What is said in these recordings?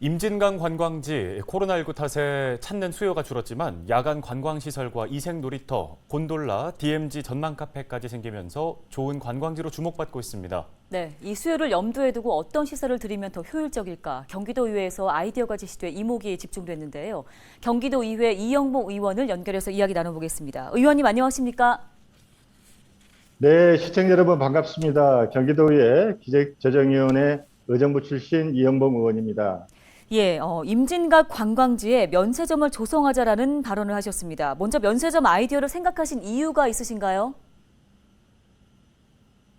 임진강 관광지 코로나19 탓에 찾는 수요가 줄었지만 야간 관광시설과 이색 놀이터, 곤돌라, DMZ 전망 카페까지 생기면서 좋은 관광지로 주목받고 있습니다. 네, 이 수요를 염두에 두고 어떤 시설을 들이면 더 효율적일까? 경기도의회에서 아이디어가 제시돼 이목이 집중됐는데요. 경기도의회 이영목 의원을 연결해서 이야기 나눠보겠습니다. 의원님 안녕하십니까? 네, 시청자 여러분 반갑습니다. 경기도의 기재재정위원회 의정부 출신 이영범 의원입니다. 예, 어, 임진각 관광지에 면세점을 조성하자라는 발언을 하셨습니다. 먼저 면세점 아이디어를 생각하신 이유가 있으신가요?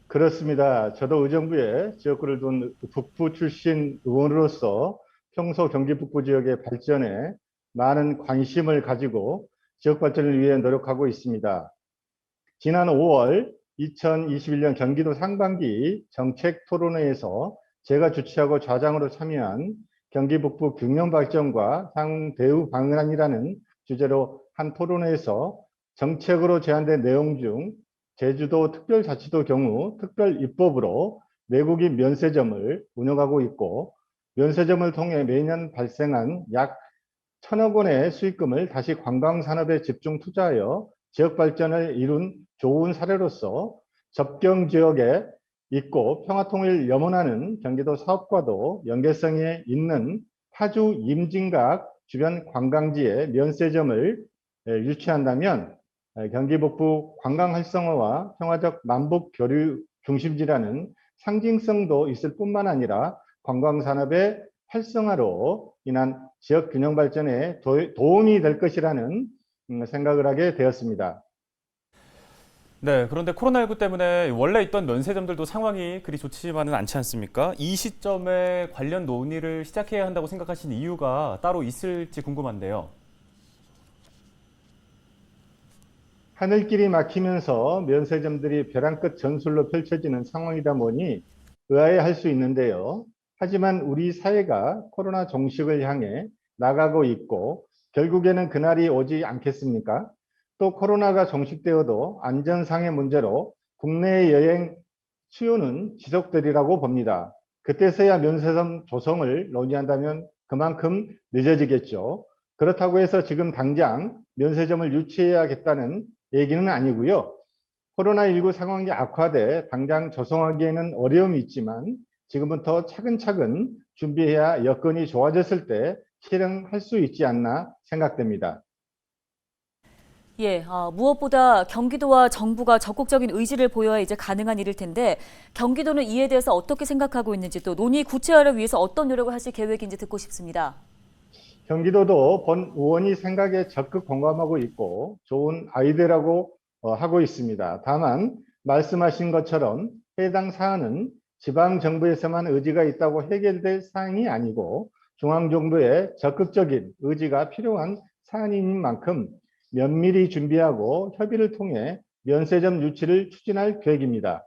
그렇습니다. 저도 의정부에 지역구를 둔 북부 출신 의원으로서 평소 경기 북부 지역의 발전에 많은 관심을 가지고 지역 발전을 위해 노력하고 있습니다. 지난 5월 2021년 경기도 상반기 정책 토론회에서 제가 주최하고 좌장으로 참여한 경기 북부 균형 발전과 상 대우 방안이라는 주제로 한 토론회에서 정책으로 제안된 내용 중 제주도 특별자치도 경우 특별 입법으로 내국인 면세점을 운영하고 있고 면세점을 통해 매년 발생한 약 천억 원의 수익금을 다시 관광산업에 집중 투자하여 지역 발전을 이룬 좋은 사례로서 접경 지역에 있고 평화통일 염원하는 경기도 사업과도 연계성이 있는 파주 임진각 주변 관광지에 면세점을 유치한다면 경기 북부 관광 활성화와 평화적 남북 교류 중심지라는 상징성도 있을 뿐만 아니라 관광 산업의 활성화로 인한 지역 균형 발전에 도움이 될 것이라는 음, 생각을 하게 되었습니다. 네, 그런데 코로나19 때문에 원래 있던 면세점들도 상황이 그리 좋지만은 않지 않습니까? 이 시점에 관련 논의를 시작해야 한다고 생각하신 이유가 따로 있을지 궁금한데요. 하늘길이 막히면서 면세점들이 벼랑 끝 전술로 펼쳐지는 상황이다 보니 의아해할 수 있는데요. 하지만 우리 사회가 코로나 종식을 향해 나가고 있고 결국에는 그날이 오지 않겠습니까? 또 코로나가 종식되어도 안전상의 문제로 국내 여행 수요는 지속되리라고 봅니다. 그때서야 면세점 조성을 논의한다면 그만큼 늦어지겠죠. 그렇다고 해서 지금 당장 면세점을 유치해야겠다는 얘기는 아니고요. 코로나19 상황이 악화돼 당장 조성하기에는 어려움이 있지만 지금부터 차근차근 준비해야 여건이 좋아졌을 때 실행할 수 있지 않나 생각됩니다. 예, 어, 무엇보다 경기도와 정부가 적극적인 의지를 보여야 이제 가능한 일일 텐데 경기도는 이에 대해서 어떻게 생각하고 있는지 또 논의 구체화를 위해서 어떤 노력을 하실 계획인지 듣고 싶습니다. 경기도도 본 의원이 생각에 적극 공감하고 있고 좋은 아이디어라고 어, 하고 있습니다. 다만 말씀하신 것처럼 해당 사안은 지방 정부에서만 의지가 있다고 해결될 사안이 아니고 중앙 정부의 적극적인 의지가 필요한 사안인 만큼 면밀히 준비하고 협의를 통해 면세점 유치를 추진할 계획입니다.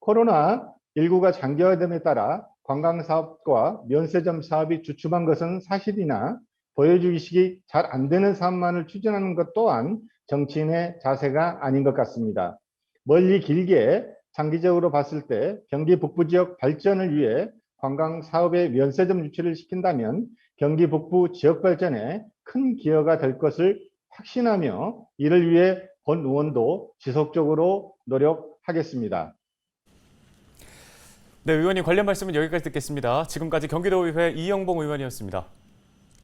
코로나19가 장기화됨에 따라 관광사업과 면세점 사업이 주춤한 것은 사실이나 보여주기식이 잘 안 되는 사업만을 추진하는 것 또한 정치인의 자세가 아닌 것 같습니다. 멀리 길게 장기적으로 봤을 때 경기 북부 지역 발전을 위해 관광 사업의 면세점 유치를 시킨다면 경기 북부 지역 발전에 큰 기여가 될 것을 확신하며 이를 위해 본 의원도 지속적으로 노력하겠습니다. 네, 의원님 관련 말씀은 여기까지 듣겠습니다. 지금까지 경기도의회 이영봉 의원이었습니다.